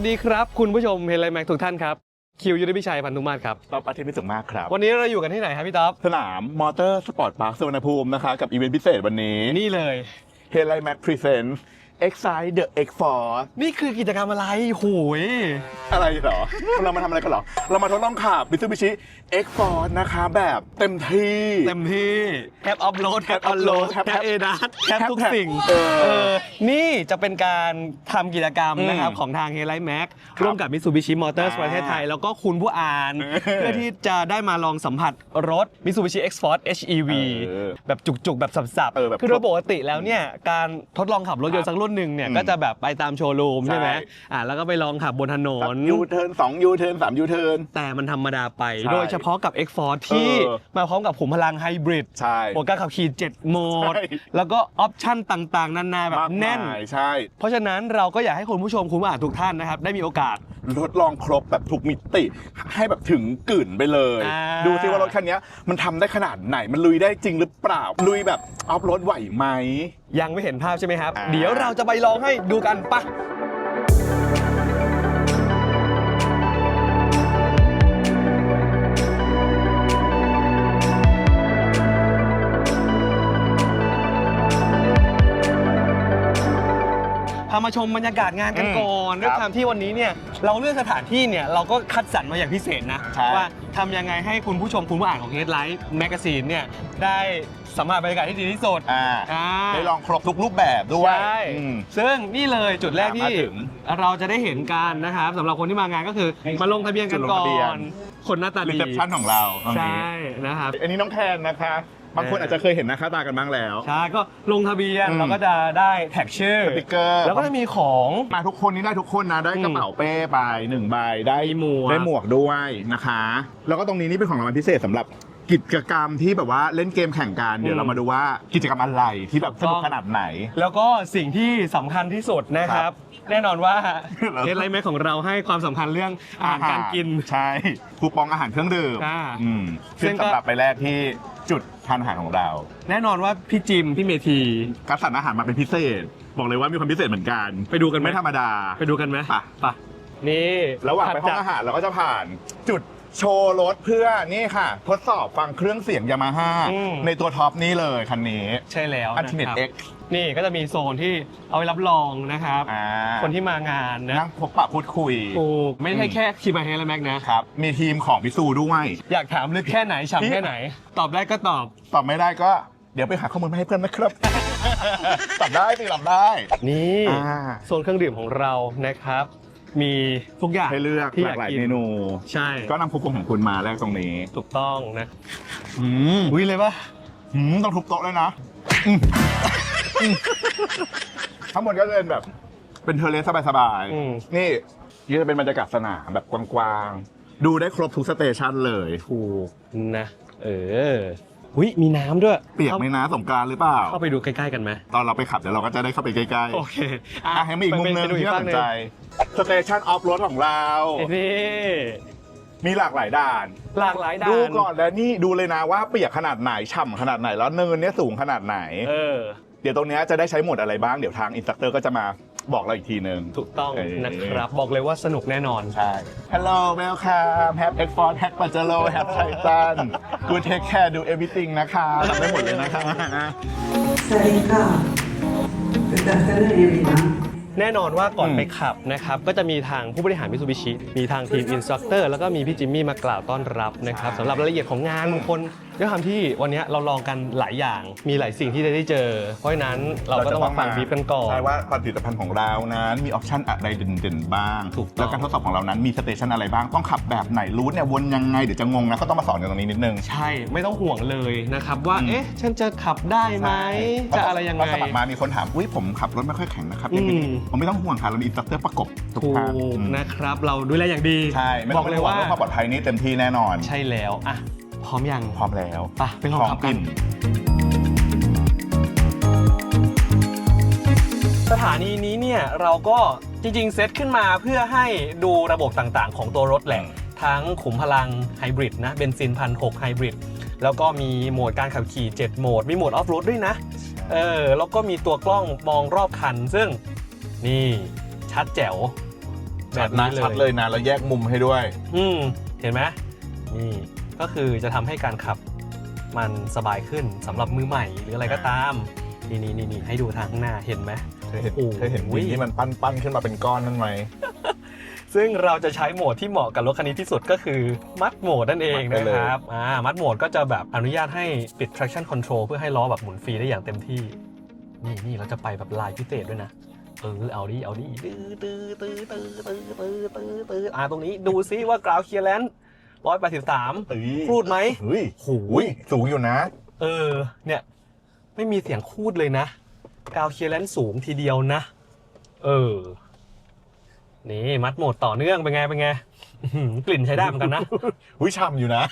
สวัสดีครับ คุณผู้ชมเฮลไลแม็กทุกท่านครับ คิวยุทธพิชัยพันธุมาศครับตอบอาทิตย์พิสุขมากครับ วันนี้เราอยู่กันที่ไหนครับพี่ต๊อบสนามมอเตอร์สปอร์ตพาร์คสุวรรณภูมินะคะ กับอีเวนต์พิเศษวันนี้ นี่เลย เฮลไลแม็กพรีเซนต์ Excite the X Force นี่คือกิจกรรมอะไรโหย อะไรเหรอ เรามาทำอะไรกันเหรอ เรามาทดลองขับ Mitsubishi X Force นะคะแบบเต็มที่ เต็มที่แคปอัพโหลดแคป Tap อัพโหลด upload แค Tap ปเอดัสแคป Tap ทุก Tap สิ่งเออเออนี่จะเป็นการทำกิจกรรมอืมนะครับของทางเฮลไลแม็กครับร่วมกับมิ t ซูบิชิมอเตอร์สอ่าประเทศไทย แล้วก็คุณผู้อ่านเออเพื่อที่จะได้มาลองสัมผัสรถ Mitsubishi X-Force HEV เออแบบจุกๆ แบบสับเออแบบคือโดยปกติแล้วเนี่ยการทดลองขับรถยนต์สักรุ่นหนึ่งเนี่ยอืมก็จะแบบไปตามโชว์รูมใช่ไหมใช่อ่าแล้วก็ไปลองขับบนถนนยูเทิร์นสองยูเทิร์นสามยูเทิร์นแต่มันธรรมดาไปใช่โดยเฉพาะกับ X-Force ที่เออมาพร้อมกับขุมพลังไฮบริดใช่โหมดการขับขี่7โหมดใช่แล้วก็ออปชั่นต่างๆ นานาแบบมากแน่นมายใช่เพราะฉะนั้นเราก็อยากให้คุณผู้ชมคุณผู้อ่านทุกท่านนะครับได้มีโอกาส ทดลองครบแบบทุกมิติ ให้แบบถึงกลืนไปเลย อ่า ดูซิว่ารถคันนี้มันทำได้ขนาดไหนมันลุยได้จริงหรือเปล่า ลุยแบบออฟโรดไหวไหม ยังไม่เห็นภาพใช่ไหมครับ อ่า เดี๋ยวเราจะไปลองให้ดูกันปะ มาชมบรรยากาศงานกันก่อนอืมด้วยครับความที่วันนี้เนี่ยเราเลือกสถานที่เนี่ยเราก็คัดสรรมาอย่างพิเศษนะ ใช่ ว่าทำยังไงให้คุณผู้ชมคุณผู้อ่านของ Headlight Magazine เนี่ยได้สัมผัสบรรยากาศที่ดีที่สุดอ่าอ่า ได้ลองครบทุกรูปแบบด้วย ใช่ อืม ซึ่งนี่เลยจุดแรกมาที่ถึงเราจะได้เห็นกันนะครับสำหรับคนที่มางานก็คือมาลงทะเบียนกันจุดลงก่อทะเบียน น คนหน้าตารีดีเซพชันของเราตรงใชนี้่นะครับ อันนี้น้องแทนนะคะ บางคนเออออาจจะเคยเห็นหน้าค่าตากันบ้างแล้ว ใช่ก็ลงทะเบียนอืม เราก็จะได้แท็กชื่อสติกเกอร์แล้วก็จะมีของ มาทุกคนนี่ได้ทุกคนนะได้อืมกระเป๋าเป้ไปหนึ่งใบได้มีหมวก ได้หมวกด้วยนะคะ แล้วก็ตรงนี้นี่เป็นของรางวัลพิเศษสำหรับกิจกรรมที่แบบว่าเล่นเกมแข่งกันเดี๋ยวเรามาดูว่ากิจกรรมอะไรที่แบบสนุกขนาดไหน แล้วก็สิ่งที่สำคัญที่สุดนะคครัรับ บ แน่นอนว่าแล้วเฮดไลท์แม็กของเราให้ความสำคัญเรื่องอาหารการกิน ใช่คูปองอาหารเครื่องดื่มอ่า อืมซึ่ซึ่งงก็สำหรับไปแรกที่ จุดทานอาหารของเราแน่นอนว่าพี่จิม พี่เมธีคัดสรรอาหารมาเป็นพิเศษ บอกเลยว่ามีความพิเศษเหมือนกันไปดูกันไหม ไม่ธรรมดา ไปดูกันไหมไป ไปนี่ระหว่างไปห้ถัอดงจกอาหารเราก็จะผ่านจุดโชว์รถเพื่อนี่ค่ะ ทดสอบฟังเครื่องเสียงยามาฮ่าอืมในตัวท็อปนี่เลยคันนี้ ใช่แล้วอัลติเมนะทครับเอ็ก นี่ก็จะมีโซนที่เอาไว้รับรองนะครับคนที่มางานนะนั่งพบปะพูดคุย ถูกไม่ใช่แค่คีมาเฮลแม็กนะ ครับ มีทีมของพิซูด้วย อยากถามลึกแค่ไหนฉ่ำแค่ไหน ตอบได้ก็ตอบ ตอบไม่ได้ก็เดี๋ยวไปหาข้อมูลมาให้เพื่อนนะครับ ตอบได้สิตอบได้ นี่อ่า โซนเครื่องดื่มของเรานะครับ มีทุกอย่างให้เลือกที่หลากหลายกิเมนู ใช่ก็นำคูปองของคุณมาแลกตรงนี้ ถูกต้องนะอืม อุ้ยเลยปะอืมต้องทุบโต๊ะเลยนะอืมอืม ทั้งหมดก็จะเป็นแบบ เป็นเทอร์เลสสบายอืม ๆนี่นี่จะเป็นบรรยากาศสนามแบบกว้างๆ ดูได้ครบทุกสเตชันเลย ถูกนะ เอออุ้ยมีน้ำด้วยเปียกไหมนะสงกรารหรือเปล่า เข้าไปดูใกล้ๆกันไหมตอนเราไปขับเดี๋ยวเราก็จะได้เข้าไปใกล้ๆ โอเคอะให้มีอีกมุมหนึงไปดูที่อีกน่าฝั่สงนหนึ่งใจ สเตชันออฟรถของเรานี่มีหลากหลายด่าน หลากหลายด่านดูก่อนแล้วนี่ดูเลยนะว่าเปียกขนาดไหน ฉ่ำขนาดไหนแล้วเนินเนี้ยสูงขนาดไหน เออ เดี๋ยวตรงเนี้ยจะได้ใช้โหมดอะไรบ้างเดี๋ยวทางอินสตัคเตอร์ก็จะมาบอกเราอีกทีหนึ่ง ถูกต้องเออนะครับ บอกเลยว่าสนุกแน่นอน ใช่ Hello welcome have X Force have Pajero have Titan good take care do everything นะคะทำได้หมดเลยนะคะ สวัสดีค่ะ Good afternoon everyone แน่นอนว่าก่อนอืมไปขับนะครับก็จะมีทางผู้บริหารมิซูบิชิมีทางทีมอินสตรัคเตอร์แล้วก็มีพี่จิมมี่มากล่าวต้อนรับนะครับสำหรับรายละเอียดของงานบางคนด้วยความที่วันนี้เราลองกันหลายอย่างมีหลายสิ่งที่จะได้เจอ เพราะฉะนั้นเราก็ต้องมาฟังบีบกันก่อนใช่ว่าผลิตภัณฑ์ของเรานั้นมีออปชันอะไรเด่นๆบ้างถูกต้องแล้วการทดสอบของเรานั้นมีสเตชันอะไรบ้างต้องขับแบบไหนรูทเนี่ยวนยังไงเดี๋ยวจะงงนะก็ต้องมาสอนกันตรงนี้นิดนึงใช่ไม่ต้องห่วงเลยนะครับว่าอืมเอ๊ะฉันจะขับได้ไหมจะอะไรยังไงตนสมัครมามีคนถามอุ้ยผมขับรถไม่ค่อยแข็งนะครับอืมยังไงดีผมไม่ต้องห่วงค่ะเรามีอินสตรัคเตอร์ประกบทุกถูทางกอืมนะครับ เราดูแลอย่างดีใช่ไม่บต้อองกเลเลยยว่าว่าความปลอดภัยนี่เต็มที่แน่นอน ใช่แล้วอะพร้อมยังพร้อมแล้วไปไปลองขับกัน สถานีนี้เนี่ยเราก็จริงๆ เซตขึ้นมาเพื่อให้ดูระบบต่างๆ ของตัวรถแหละ ทั้งขุมพลังไฮบริดนะเบนซินพันหกไฮบริดแล้วก็มีโหมดการขับขี่ 7 โหมด มีโหมดออฟโรดด้วยนะ เออแล้วก็มีตัวกล้องมองรอบคัน ซึ่ง นี่ชัดแจ๋วแบบนะนี้ชัดเลยนะแล้วแยกมุมให้ด้วย อืมเห็นไหมนี่ก็คือจะทำให้การขับมันสบายขึ้นสำหรับมือใหม่หรืออะไรก็ตาม นี่นี่นี่นี่ให้ดูทางข้างหน้าเห็นไหมเธอเห็นโอ้โหเธอเห็นดินที่มันปั้นปั้นๆขึ้นมาเป็นก้อนนั่นไหมซึ่งเราจะใช้โหมดที่เหมาะกับรถคันนี้ที่สุดก็คือมัดโหมดนั่นเองมัดไปนะเลยครับอ่ามัดโหมดก็จะแบบอนุญาตให้ปิด traction control เพื่อให้ล้อแบบหมุนฟรีได้อย่างเต็มที่ นี่นี่เราจะไปแบบลายพิเศษด้วยนะ เออเอาดิเอาดิตื้อตื้อตื้อตื้อตื้อตื้อตื้อตื้ออ่าตรงนี้ดูซิว่ากราวเคลียร์แลนด์ร้อยแปดสิบสามเอ้ยพูดไหมเฮ้ยโหอุ้ยสูงอยู่นะ เออ เนี่ย ไม่มีเสียงคูดเลยนะกาวเคลียร์แลนด์สูงทีเดียวนะ เออ นี่มัดโหมดต่อเนื่องเป็นไงเป็นไงกลิ่นใช้ได้เหมือนกันนะอุ้ยช่ำอยู่นะ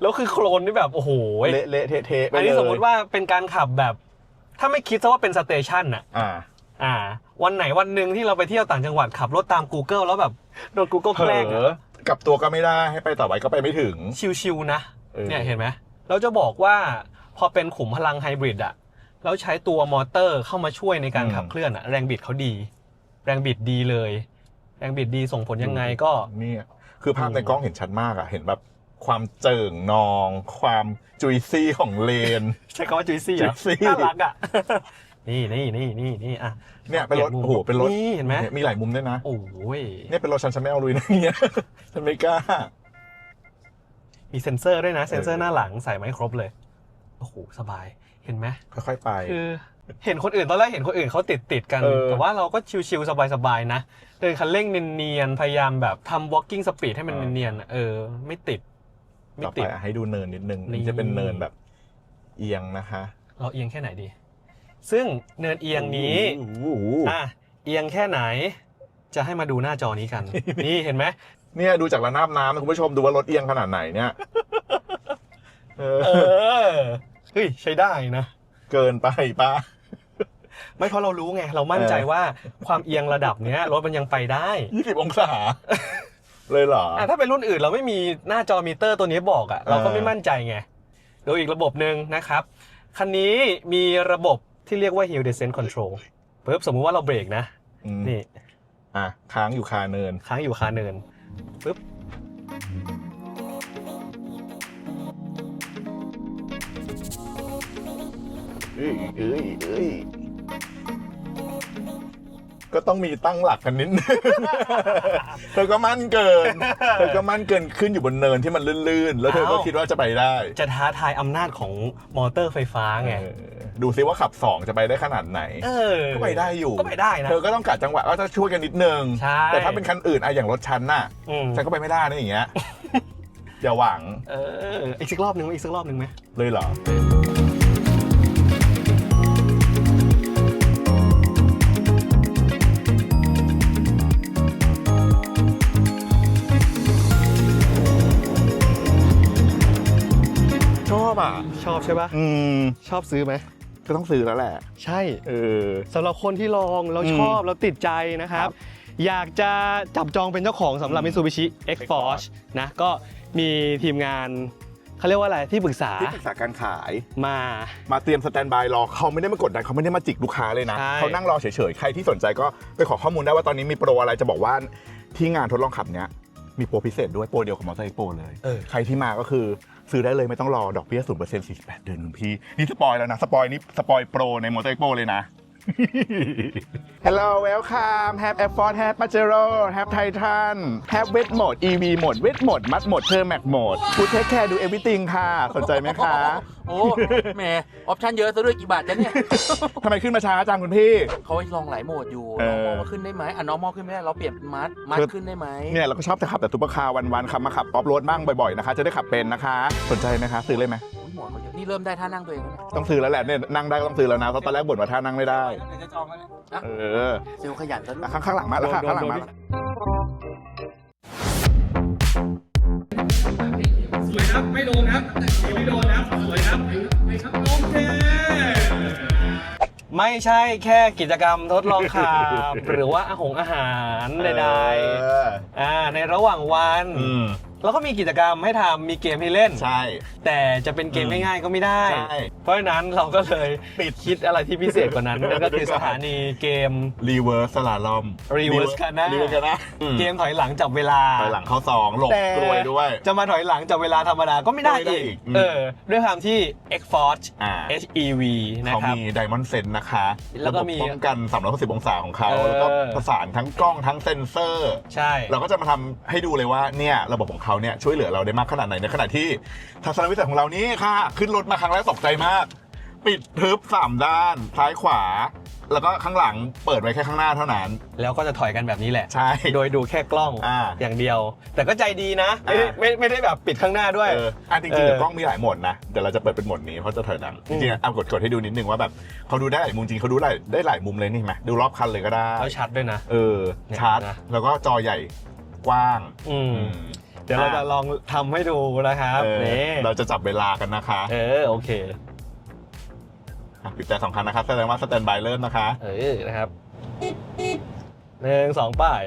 แล้วคือโคลนนี่แบบโอ้โห เละเละเทะเทะไปอันนี้สมมติว่าเป็นการขับแบบ ถ้าไม่คิดซะว่าเป็นสเตชันอะอ่า อ่า วันไหนวันหนึ่งที่เราไปเที่ยวต่างจังหวัดขับรถตาม Google แล้วแบบโดน Google เผแกลล้งออะกลับตัวก็ไม่ได้ให้ไปต่อไปก็ไปไม่ถึง ชิวๆนะ เออ เนี่ยเห็นไหมเราจะบอกว่าพอเป็นขุมพลังไฮบริดอะแล้วใช้ตัวมอเตอร์เข้ามาช่วยในการขับเคลื่อนอะแรงบิดเขาดี แรงบิดดีเลย แรงบิดดีส่งผลยังไงก็ เนี่ยคือภาพอืมในกล้องเห็นชัดมากอะเห็นแบบ ความเจิ่งนอง ความจุยซี่ของเลน ใช้คำว่าจุยซี่เหรอ juicy น่ารักอะนี่นี่นี่นี่นี่อะเนี่ยเป็นรถปลี่ยมุมโอ้โหเป็นรถนี่เห็นไหมมีหลายมุมด้วยนะ โอ้ยเนี่ยเป็นรถฉันฉันไม่เอาลุยนะเนี่ยฉันไม่กล้า มีเซ็นเซอร์ด้วยนะ เซ็นเซอเอร์อหน้าหลังใส่มาให้ครบเลย โอ้โหสบายเห็นไหมค่อยๆไป คือเห็นคนอื่นตอนแรกเห็นคนอื่นเขาติดติดๆกันเออแต่ว่าเราก็ชิวๆสบายๆนะ เดินคันเร่งเนียนๆพยายามแบบทำ walking speed ให้มันเนียนๆอะเออ ไม่ติดไม่ ต่อไปติดอะให้ดูเนินนิดนึงนี่นี่จะเป็นเนินแบบเอียงนะคะ เราเอียงแค่ไหนดี ซึ่งเนินเอียงนี้โอ้โหอะเอียงแค่ไหน จะให้มาดูหน้าจอนี้กัน นี่เห็นไหมเนี่ยดูจากระนาบน้ำนะคุณผู้ชมดูว่ารถเอียงขนาดไหนเนี่ยเออเออเฮ้ยใช้ได้นะ เกินไปปะไม่เพราะเรารู้ไง เรามั่นใจเออว่าความเอียงระดับเนี้ยรถมันยังไปได้ยี่สิบองศา เลยเหรออะถ้าเป็นรุ่นอื่นเราไม่มีหน้าจอมิเตอร์ตัวนี้บอกอะ่ะเราก็ไม่มั่นใจไงโดยอีกระบบหนึ่งนะครับ คันนี้มีระบบที่เรียกว่า Hill Descent Control ปึ๊บสมมุติว่าเราเบรกนะอืมนี่อะค้างอยู่คาเนิน ค้างอยู่คาเนินปึ๊บเอ้ยเอ้ยเอ้ย ก็ต้องมีตั้งหลักกันนิดนึง เธอก็มั่นเกิน เธอก็มั่นเกินขึ้นอยู่บนเนินที่มันลื่นๆ แล้วเธอก็คิดว่าจะไปได้ จะท้าทายอำนาจของมอเตอร์ไฟฟ้าไงเออดูซิว่าขับสองจะไปได้ขนาดไหนเออก็ไปได้อยู่ ก็ไปได้นะ เธอก็ต้องกัดจังหวะก็จะช่วยกันนิดนึงใช่แต่ถ้าเป็นคันอื่นอะอย่างรถฉันน่ะอืมฉันก็ไปไม่ได้นะอย่างเงี้ย อย่าหวัง เออ อีกสักรอบหนึ่งไหมอีกสักรอบหนึ่งไหมเลยเหรอ อบอะ ชอบใช่ปะอืม ชอบซื้อไหม ก็ต้องซื้อแล้วแหละ ใช่เออ สำหรับคนที่ลองแล้วอืมชอบแล้วติดใจนะครับ อยากจะจับจองเป็นเจ้าของสำหรับอืม Mitsubishi X-Force นะก็มีทีมงานเขาเรียกว่าอะไรที่ปรึกษาที่ปรึกษาการขาย มา มาเตรียมสแตนบายรอเขาไม่ได้มากดดันเขาไม่ได้มาจิกลูกค้าเลยนะ ใช่ เขานั่งรอเฉยๆ ใครที่สนใจก็ไปขอข้อมูลได้ว่าตอนนี้มีโปรอะไรจะบอกว่าที่งานทดลองขับเนี้ย มีโปรพิเศษด้วยโปรเดียวกับมอเตอร์ไซค์โปรเลย เออ ใครที่มาก็คือซื้อได้เลยไม่ต้องรอดอกเบี้ยศูนย์เปอร์เซ็นต์สี่สิบแปดเดือนคุณพี่ นี่สปอยแล้วนะ สปอยนี่สปอยโปรในมอเตอร์ไซค์โปรเลยนะ Hello welcome have Air Force have Pajero have Titan have Wet Mode EV Mode Wet Mode มัด Mode เทอร์แม็ก Mode กูเทคแคร์ดู everything ค่ะ สนใจไหมคะ โอ้แหมออปชั่นเยอะซะด้วยกี่บาทจ๊ะเนี่ยทำไมขึ้นมาช้าจังคุณพี่ เขาให้ลองหลายโหมดอยู่เอน้องอมอมาขึ้นได้ไหมอะน้องมอขึ้นไม่ได้เราเปลี่ยนเป็นมัดมัดขึ้นได้ไหมเนี่ยเราก็ชอบจะขับแต่ซุปเปอร์คาร์วันๆขับมาขับป๊อปโรดบ้างบ่อยๆนะคะ จะได้ขับเป็นนะคะ สนใจไหมคะ ซื้อเลยไหมอุ๊ย หมวดเขาเยอะนี่เริ่มได้ท่านั่งตัวเองแล้วนะต้องซื้อแล้วแหละเนี่ยนั่งได้ก็ต้องซื้อแล้วนะเพราะตอนแรกบ่นว่าท่านั่งไม่ได้จะจองแล้วนะเออเซลล์ขยันซะด้วย อะข้างข้างหลังมาแล้วค่ะโดนข้างหลังมาโดนแล้วสวยครับไม่โดนครับไม่โดนครับสวยครับไม่ครับโอเคไม่ใช่แค่กิจกรรมทดลองขับ หรือว่าอาหงอาหารใดเออๆอ่าในระหว่างวัน อืม แล้วก็มีกิจกรรมให้ทำมีเกมให้เล่น ใช่ แต่จะเป็นเกมอืมง่ายๆก็ไม่ได้ ใช่ เพราะฉะนั้นเราก็เลยปิดคิดอะไรที่พิเศษกว่านั้นนั่นก็คือสถานีเกม รีเวิร์สสลาลอม Reverse Kana รีเวิร์สคานะเกมถอยหลังจับเวลา ถอยหลังเข้าสองหลบแต่ กลวยด้วย จะมาถอยหลังจับเวลาธรรมดาก็ไม่ได้ก็ไม่ได้อีอีกก อืม เออด้วยความที่ X-Force อ่า HEV นะเขาครับ มีไดมอนด์เซนนะคะแล้วก็มีระบบป้องกัน 360 องศาของเขา เออ แล้วก็ประสานทั้งกล้องทั้งเซ็นเซอร์ ใช่ เราก็จะมาทำให้ดูเลยว่าเนี่ยระบบของเขาเนี่ยช่วยเหลือเราได้มากขนาดไหนในขณะที่ทัศนวิสัยของเรานี่ค่ะ ขึ้นรถมาครั้งแรกตกใจมาก ปิดทึบสามด้านซ้ายขวา แล้วก็ข้างหลังเปิดไว้แค่ข้างหน้าเท่านั้น แล้วก็จะถอยกันแบบนี้แหละ ใช่ โดยดูแค่กล้องอ่าอย่างเดียว แต่ก็ใจดีนะ ไม่ได้อ่า ไม่ไม่ได้แบบปิดข้างหน้าด้วย เอออันจริงๆเออเดี๋ยวกล้องมีหลายโหมดนะ เดี๋ยวเราจะเปิดเป็นโหมดนี้เพราะจะถอยหลังอืจมริงๆเอากดกดให้ดูนิดนึงว่าแบบเขาดูได้หลายมุมจริงเขาดูได้ได้หลายมุมเลยนี่ไหมดูรอบคันเลยก็ได้ แล้วชัดด้วยนะ เออเนี่ยชัดนะ แล้วก็จอใหญ่กว้างอืม อืม เดี๋ยวเราจะลองทำให้ดูนะครับเออนี่เราจะจับเวลากันนะคะเออโอเค อะปิดแต่สองคันนะครับแสดงว่าสแตนบายเริ่มนะคะ เออนะครับหนึ่งสองป้าย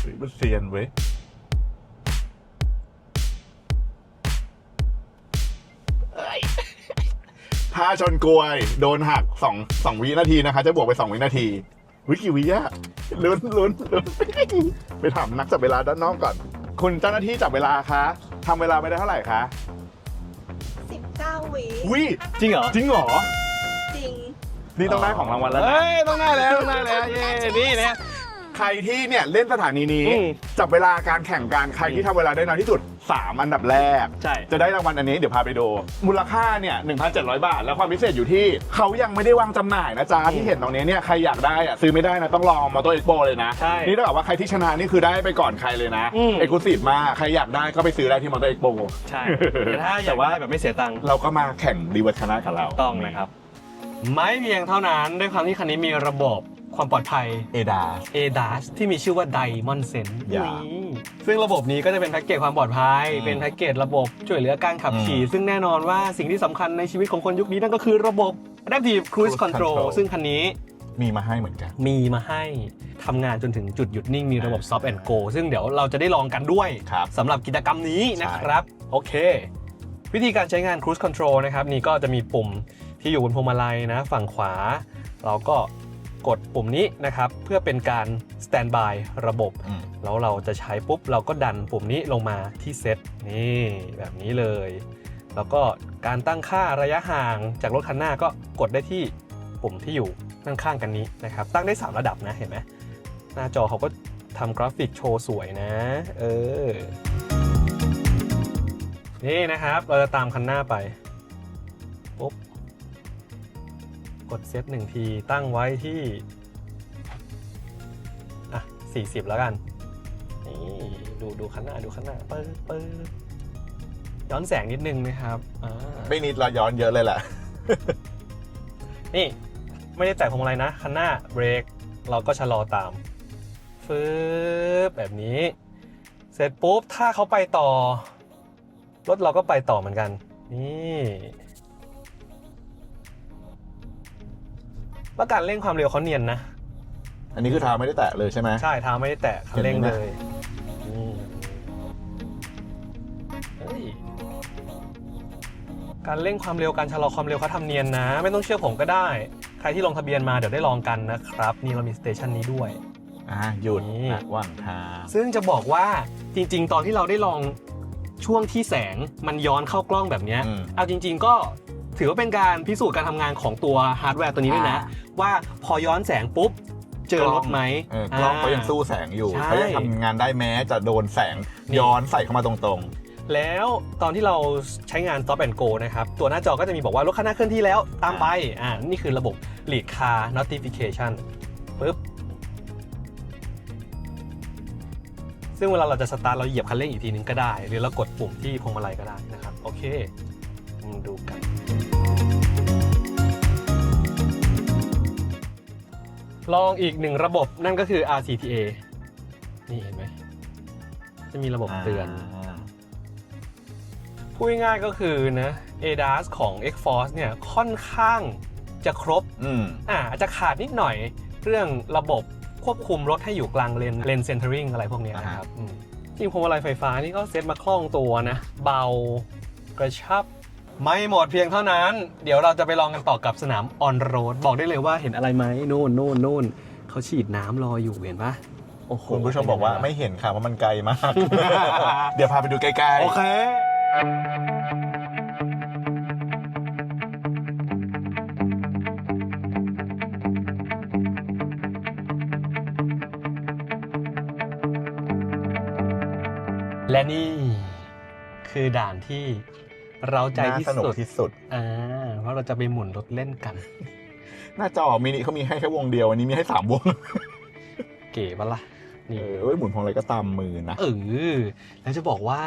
เฮ้ยมันเซียนเว้ยถ้าชนกลวย โดนหักสองสองวินาทีนะคะ จะบวกไปสองวินาที วิกี่วิอะลุ้นลุ้นลุ้นไปถามนักจับเวลาด้านนอกก่อน คุณเจ้าหน้าที่จับเวลาคะทำเวลาไปได้เท่าไหร่คะ19วิวิจริงเหรอจริงเหรอ จริง นี่ต้องได้ของรางวัลแล้วนะ เฮ้ย ต้องได้แล้วต้องได้แล้วเย้นี่นะ ใครที่เนี่ยเล่นสถานีนี้ อืม จับเวลาการแข่งการใครที่ทำเวลาได้น้อยที่สุด 3 อันดับแรก ใช่ จะได้รางวัลอันนี้เดี๋ยวพาไปดู มูลค่าเนี่ย1,700 บาท แล้วความพิเศษอยู่ที่เขายังไม่ได้วางจำหน่ายนะจ๊ะ ที่เห็นตรงนี้เนี่ยใครอยากได้อะซื้อไม่ได้นะ ต้องรอมอเตอร์เอ็กโปเลยนะ ใช่นี่ถ้าเกิดว่าใครที่ชนะนี่คือได้ไปก่อนใครเลยนะอืม เอกลุศิมากใครอยากได้ก็ไปซื้อได้ที่มอเตอร์เอ็กโป ใช่แต่ถ้าอยากได้แบบไม่เสียตังค์ เราก็มาแข่งดีเวอร์ชนะกับเราต้องนะครับ ไม่เพียงเท่านั้นด้วยความที่คันนี้มีระบบความปลอดภัย เอดา ADAS ที่มีชื่อว่า Diamond Sense อย่า นี่ ซึ่งระบบนี้ก็จะเป็นแพ็กเกจความปลอดภัย อืม เป็นแพ็กเกจระบบช่วยเหลือการขับขี่อืมซึ่งแน่นอนว่าสิ่งที่สำคัญในชีวิตของคนยุคนี้นั่นก็คือระบบ Adaptive Cruise Cruise Control Control ซึ่งคันนี้มีมาให้เหมือนกัน มีมาให้ทำงานจนถึงจุดหยุดนิ่งมีระบบ Stop and Go ซึ่งเดี๋ยวเราจะได้ลองกันด้วยครับ สำหรับกิจกรรมนี้นะครับ โอเค วิธีการใช้งาน Cruise Control นะครับ นี่ก็จะมีปุ่มที่อยู่บนพวงมาลัยนะ ฝั่งขวา เราก็ กดปุ่มนี้นะครับเพื่อเป็นการ Standby ระบบ อืม แล้วเราจะใช้ปุ๊บเราก็ดันปุ่มนี้ลงมาที่เซตนี่แบบนี้เลย แล้วก็การตั้งค่าระยะห่างจากรถคันหน้าก็กดได้ที่ปุ่มที่อยู่ข้างๆกันนี้นะครับ ตั้งได้ 3 ระดับนะเห็นไหมหน้าจอเขาก็ทำกราฟิกโชว์สวยนะเออนี่นะครับเราจะตามคันหน้าไปปุ๊บ กดเซตหนึ่งทีตั้งไว้ที่อะ40 แล้วกัน นี่ดูดูข้างหน้าดูข้างหน้าเปิดเปิดย้อนแสงนิดนึงนะครับอ่าไม่นิดเราย้อนเยอะเลยแหละ นี่ไม่ได้แตะพวงมาลัยนะคันหน้าเบรกเราก็ชะลอตามฟืบแบบนี้ เสร็จปุ๊บถ้าเขาไปต่อ รถเราก็ไปต่อเหมือนกัน นี่ แล้วการเร่งความเร็วเขาเนียนนะ อันนี้คือเท้าไม่ได้แตะเลยใช่ไหม ใช่เท้าไม่ได้แตะคันเร่งเห็นไหมเลนะยนี่เฮ้ยการเร่งความเร็วการชะลอความเร็วเขาทำเนียนนะ ไม่ต้องเชื่อผมก็ได้ ใครที่ลงทะเบียนมาเดี๋ยวได้ลองกันนะครับ นี่เรามีสเตชันนี้ด้วย อ่าหยุดนี่ระหว่างทางซึ่งจะบอกว่าจริง ๆ ตอนที่เราได้ลองช่วงที่แสงมันย้อนเข้ากล้องแบบเนี้ย อืม เอาจริง ๆ ก็ ถือว่าเป็นการพิสูจน์การทำงานของตัวฮาร์ดแวร์ตัวนี้ด้วยนะอ่าว่าพอย้อนแสงปุ๊บ เจอรถไหมเออกล้องเขายังสู้แสงอยู่ใช่ เขายังทำงานได้แม้จะโดนแสงนี่ย้อนใส่เข้ามาตรงแล้วตอนที่เราใช้งาน Stop and Go นะครับ ตัวหน้าจอก็จะมีบอกว่ารถคันหน้าเคลื่อนที่แล้วตามไปอ่านี่คือระบบ Lead Car Notification ปึ๊บ ซึ่งเวลาเราจะสตาร์ทเราเหยียบคันเร่งอีกทีนึงก็ได้ หรือเรากดปุ่มที่พวงมาลัยก็ได้นะครับ โอเค มาดูกัน ลองอีกหนึ่งระบบนั่นก็คือ RCTA นี่เห็นไหม จะมีระบบๆเตือนาพูดง่ายๆก็คือนะ ADAS ของ X-Force เนี่ยค่อนข้างจะครบอืมอ่าอาจจะขาดนิดหน่อยเรื่องระบบควบคุมรถให้อยู่กลางเลนเลนเซนเตอริงอะไรพวกเนี้ยนะครับอืมจริงพวงมาลัยไฟฟ้านี่ก็เซ็ตมาคล่องตัวนะ เบากระชับ ไม่หมดเพียงเท่านั้น เดี๋ยวเราจะไปลองกันต่อกับสนามออนโรดบอกได้เลยว่าเห็นอะไรไหมนู่นนู่นนู่นเขาฉีดน้ำรออยู่เห็นปะโอ้โหคุณผู้ชมบอกว่าไม่เห็นค่ะว่ามันไกลมาก เดี๋ยวพาไปดูใกล้ๆโอเค และนี่คือด่านที่ เราใจที่น่าสนุกสุดที่สุด อ่าเพราะเราจะไปหมุนรถเล่นกัน หน้าจอมินิเขามีให้แค่วงเดียวอันนี้มีให้สามวง เก๋ปะล่ะเอนี่ อเอ้ยหมุนพวงอะไรก็ตามมือนะ เออ แล้วจะบอกว่า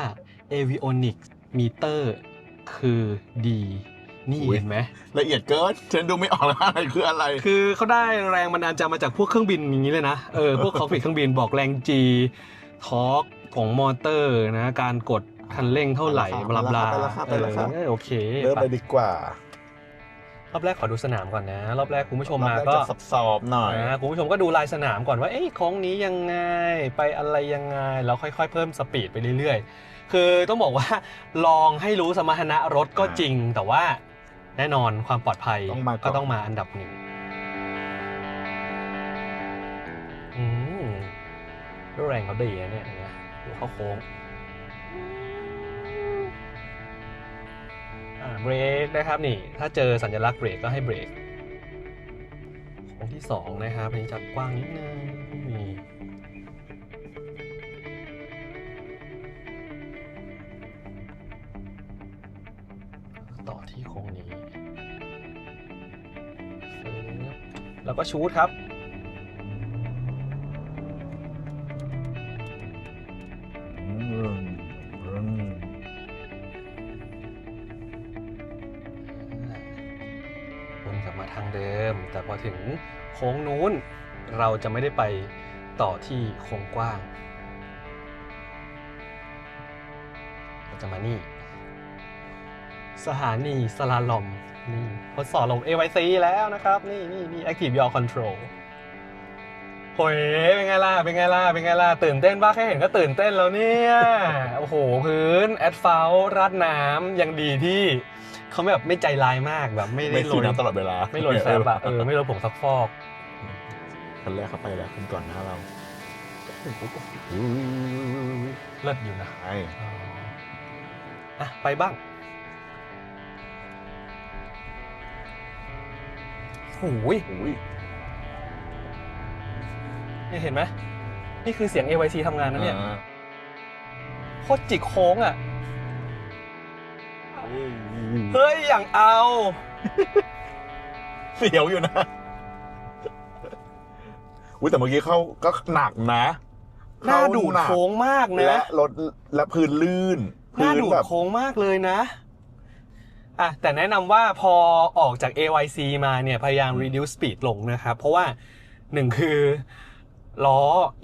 avionics meter คือดี นี่อุ๊ย เห็นไหม ละเอียดเกินฉันดูไม่ออกแล้วอะไรคืออะไร คือเขาได้แรงบันดาลใจมาจากพวกเครื่องบินอย่างนี้เลยนะ เออ พวกคอกพิทเครื่องบินบอกแรง G ทอร์กของมอเตอร์นะ การกด คันเร่งเท่าไหร่ไปบแล้วลาครับบลาไปแล้วครับไปแล้วครับเออโอเคเริ่มไปเลยดีกว่ารอบแรกขอดูสนามก่อนนะ รอบแรกคุณผู้ชมรอบมาแรกก็จะสอบๆหน่อยนะคุณผู้ชมก็ดูลายสนามก่อนว่าเอ้ยโค้งนี้ยังไงไปอะไรยังไงแล้วค่อยๆ เพิ่มสปีดไปเรื่อยๆ คือต้องบอกว่าลองให้รู้สมรรถนะรถก็จริง แต่ว่าแน่นอนความปลอดภัยต้องมาก่อนก็ต้องมาอันดับหนึ่งอืมด้วยแรงเขาดีนะเนี่ยเห็นไหมดูเข้าโค้ง เบรกนะครับนี่ถ้าเจอสัญลักษณ์เบรกก็ให้เบรกโค้งที่สองนะครับอันนี้จะกว้างนิดนึงนี่ต่อที่โค้งนี้แล้วก็ชูดครับ ถึงโค้งนู้น เราจะไม่ได้ไปต่อที่โค้งกว้างเราจะมานี่ สถานีสลาลอมนี่ทดสอบลม AYC แล้วนะครับ นี่นี่นี่ Active Yaw Control โอ้ยเป็นไงล่ะ เป็นไงล่ะ เป็นไงล่ะ ตื่นเต้นบ้าแค่เห็นก็ตื่นเต้นแล้วเนี่ย โอ้โห พื้น แอดฟาวราดน้ำยังดีที่ เขาแบบไม่ใจร้ายมากแบบไม่ได้ไม่โรสียน้ำตลอดเวลาไม่โรยแฟบอะเออไม่โรยผงซักฟอกคันแรกเข้าไปแล้วคุณก่อนหน้าเราเลิศอยู่นะใช่อ๋ออะไปบ้างโอ้ยอุ้ยนี่เห็นไหมนี่คือเสียง AYC ทำงานนะเนี่ยอ่าโคตรจิกโค้งอะ เฮ้ย อย่างเอา เสียวอยู่นะอุ้ยแต่เมื่อกี้เขาก็หนักนะหน้าดูดเข้หกโค้งมากนะและรถและพื้นลื่นหน้าพื้นดูดแบบโค้งมากเลยนะอะแต่แนะนำว่าพอออกจาก AYC มาเนี่ย พยายาม reduce speed ลงนะครับ เพราะว่าหนึ่งคือ ล้อ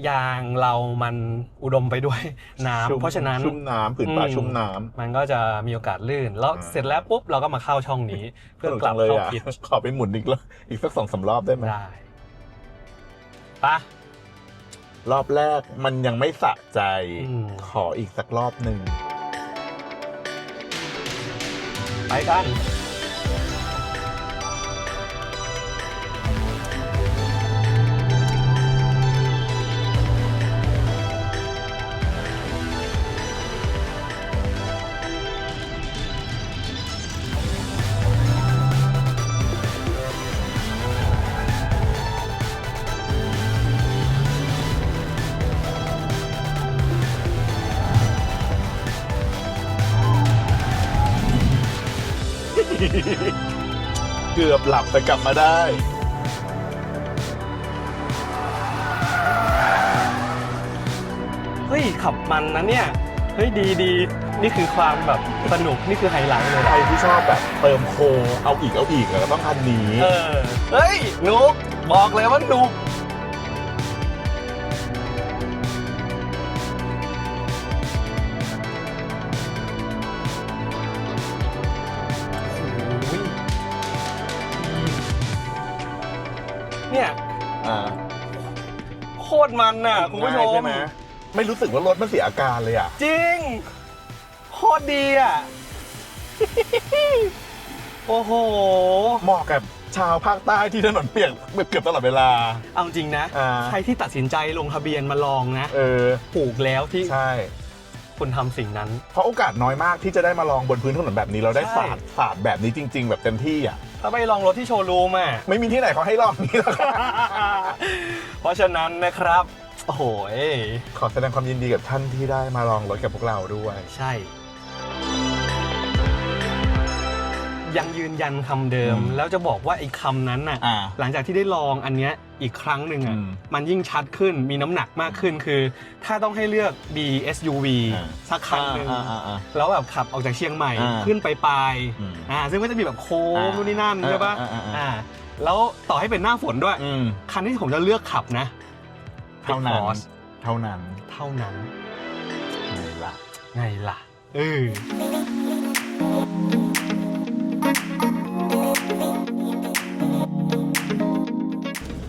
ยางเรามันอุดมไปด้วยน้ำชุ่มเพราะฉะนั้นชุ่มน้ำผืนป่าอืมชุ่มน้ำมันก็จะมีโอกาสลื่น แล้วอ่าเสร็จแล้วปุ๊บเราก็มาเข้าช่องนี้ เพื่อสนุกลับจังเลยเข้าอะพิทขอไปหมุนอีกรอบอีกสักสองสามรอบได้ไหมได้ปะรอบแรกมันยังไม่สะใจอืมขออีกสักรอบหนึ่งไปกัน เกือบหลับแต่กลับมาได้ เฮ้ยขับมันนะเนี่ย เฮ้ยดีดีนี่คือความแบบสนุกนี่คือไฮไลท์เลยใครที่ชอบแบบเติมโคงเอาอีกเอาอีกอะก็ต้องคันนี้ เออ เฮ้ยนุกบอกเลยว่านุก ตรมันน่ะคุณผู้ชง่ายมใช่ไหมไม่รู้สึกว่ารถมันเสียอาการเลยอะ จริงโคตรดีอะ โอ้โห เหมาะกับชาวภาคใต้ที่ถนนเปียกเกือบตลอดเวลา เอาจริงนะ อ่า ใครที่ตัดสินใจลงทะเบียนมาลองนะ เออ ถูกแล้วที่ใช่ คุณทำสิ่งนั้น เพราะโอกาสน้อยมากที่จะได้มาลองบนพื้นถนนแบบนี้เราได้ใช่สาดสาดแบบนี้จริง ๆ แบบเต็มที่อะถ้าไปลองรถที่โชว์รูมอะ ไม่มีที่ไหนเขาให้ลองนี้แล้วค่ะเพราะฉะนั้นนะครับ โอ้โหยขอแสดงความยินดีกับท่านที่ได้มาลองรถกับพวกเราด้วย ใช่ ยังยืนยันคำเดิม อืมแล้วจะบอกว่าไอ้คำนั้นน่ะอ่าหลังจากที่ได้ลองอันเนี้ยอีกครั้งหนึ่งอะอืมมันยิ่งชัดขึ้นมีน้ำหนักมากขึ้นคือ ถ้าต้องให้เลือก B SUV อ่า สักคันหนึ่งอ่าอ่าอ่า แล้วแบบขับออกจากเชียงใหม่อ่า ขึ้นไปปลายอืม อ่าซึ่งก็จะมีแบบโค้งอ่านู่นนี่นั่นใช่ปะอ่าอ่าอ่า อ่าแล้วต่อให้เป็นหน้าฝนด้วย อืมคันที่ผมจะเลือกขับนะ เท่านั้น Force เท่านั้นเท่านั้นไงล่ะไงล่ะเออ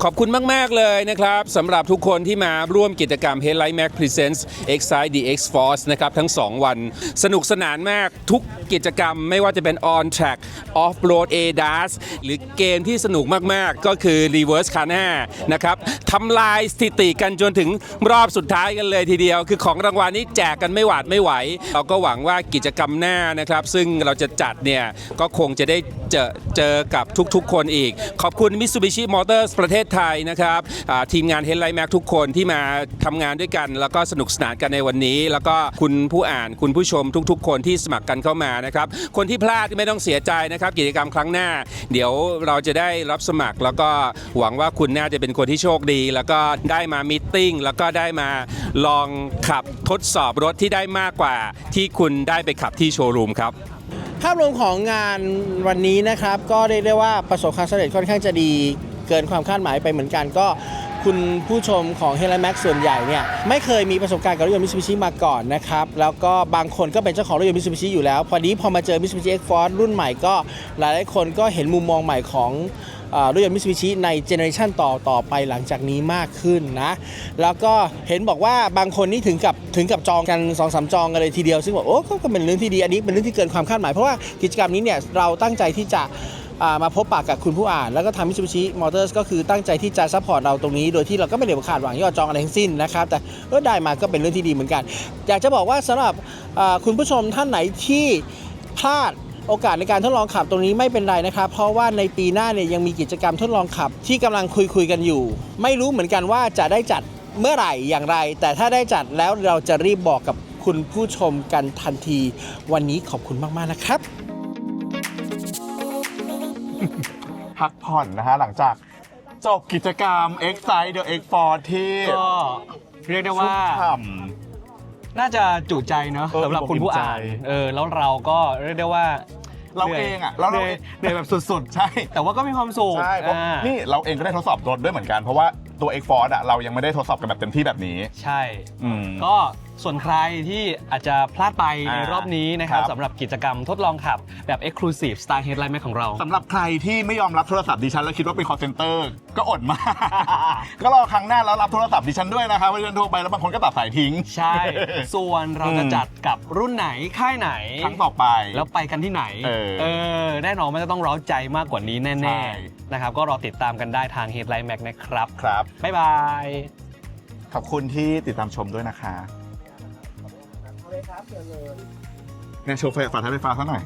ขอบคุณมาก ๆ เลยนะครับสำหรับทุกคนที่มาร่วมกิจกรรม Headlight Max Presents Excite the X Force นะครับ ทั้ง 2 วัน สนุกสนานมากทุกกิจกรรมไม่ว่าจะเป็น On Track Off Road ADAS หรือเกมที่สนุกมาก ๆ ก็คือ Reverse c a n a นะครับทำลายสถิติกันจนถึงรอบสุดท้ายกันเลยทีเดียว คือของรางวัลนี้แจกกันไม่หวาดไม่ไหว เราก็หวังว่ากิจกรรมหน้านะครับ ซึ่งเราจะจัดเนี่ยก็คงจะได้เจอเจอกับทุกๆ คนอีก ขอบคุณ Mitsubishi Motors ประเทศไทยนะครับทีมงาน Headlight Max ทุกคนที่มาทำงานด้วยกัน แล้วก็สนุกสนานกันในวันนี้ แล้วก็คุณผู้อ่านคุณผู้ชมทุก ๆ คนที่สมัครกันเข้ามานะครับคนที่พลาดไม่ต้องเสียใจนะครับกิจกรรมครั้งหน้า เดี๋ยวเราจะได้รับสมัคร แล้วก็หวังว่าคุณน่าจะเป็นคนที่โชคดี แล้วก็ได้มามิทติ้งแล้วก็ได้มาลองขับทดสอบรถที่ได้มากกว่า ที่คุณได้ไปขับที่โชว์รูมครับภาพรวมของงานวันนี้นะครับ ก็เรียกได้ว่าประสบความสำเร็จค่อนข้างจะดี เกินความคาดหมายไปเหมือนกันก็คุณผู้ชมของ h e l a m a x ส่วนใหญ่เนี่ยไม่เคยมีประสบการณ์กับรถยนต์ Mitsubishi มาก่อนนะครับ แล้วก็บางคนก็เป็นเจ้าของรถยนต์ Mitsubishi อยู่แล้ว พอดีพอมาเจอ Mitsubishi X-Force รุ่นใหม่ก็หลายๆคนก็เห็นมุมมองใหม่ของรถยนต์มิ t ซูบิชิในเจเนอเรชันต่อต่อไปหลังจากนี้มากขึ้นนะ แล้วก็เห็นบอกว่าบางคนนี่ถึงกับถึงกับจองกัน2อสจองกันเลยทีเดียว ซึ่งบอกโอ้ก็เป็นเรื่องที่ดีอันนี้เป็นเรื่องที่เกินความคาดหมายเพราะว่ากิจกรรมนี้เนี่ยเราตั้งใจที่จะ มาพบปากกับคุณผู้อ่าน แล้วก็ทางมิ t ซูบิชิมอเตอร์สก็คือตั้งใจที่จะซัพพอร์ตเราตรงนี้ โดยที่เราก็ไม่ได้คาดหวังยอดจองอะไรทั้งสิ้นนะครับ แต่เออได้มาก็เป็นเรื่องที่ดีเหมือนกัน อยากจะบอกว่าสำหรับคุณผู้ชมท่านไหนที่พลาดโอกาสในการทดลองขับตรงนี้ไม่เป็นไรนะครับ เพราะว่าในปีหน้าเนี่ยยังมีกิจกรรมทดลองขับ ที่กำลังคุยคุยๆกันอยู่ ไม่รู้เหมือนกันว่าจะได้จัดเมื่อไหร่อย่างไร แต่ถ้าได้จัดแล้วเราจะรีบบอกกับคุณผู้ชมกันทันที วันนี้ขอบคุณมาก ๆ นะครับ พักผ่อนนะฮะหลังจากจบกิจกรรม Excite the X Force ที่ก็เรียกได้ชุ่ว่ามฉ่น่าจะจุใจเนอะเออสำหรับคุณผู้อ่านผมอิ่มใจเออ แล้วเราก็เรียกได้ว่าเราหนื่ยเองอะแล้วเราเหนื่อยเหนื่อยแบบสุดำใช่ๆแต่ว่าก็มีความสุขใช่เพราะอ่านี่เราเองก็ได้ทดสอบรถด้วยเหมือนกัน เพราะว่าตัว X Force อะเรายังไม่ได้ทดสอบกันแบบเต็มที่แบบนี้ ใช่ อืม ก็ ส่วนใครที่อาจจะพลาดไปในอ่ารอบนี้นะครับครับ สำหรับกิจกรรมทดลองขับแบบ Exclusive Star Headline Max ของเรา สำหรับใครที่ไม่ยอมรับโทรศัพท์ดิฉันแล้วคิดว่าเป็น call center ก็อดมากก็รอครั้งหน้าแล้วรับโทรศัพท์ดิฉันด้วยนะครับว่าดิฉันโทรไปแล้วบางคนก็ตัดสายทิ้ง ใช่ ส่วนเราจะจัดกับรุ่นไหนค่ายไหน ครั้งต่อไป แล้วไปกันที่ไหนเออแน่นอนมันจะต้องเร้าใจมากกว่านี้ใช่ แน่ๆนะครับก็รอติดตามกันได้ทาง Headline Max นะครับ ครับ บ๊ายบาย ขอบคุณที่ติดตามชมด้วยนะคะ เลยครับเชิญเลยเนี่ยโชว์ไฟฝาท้ายไฟฟ้าซะหน่อย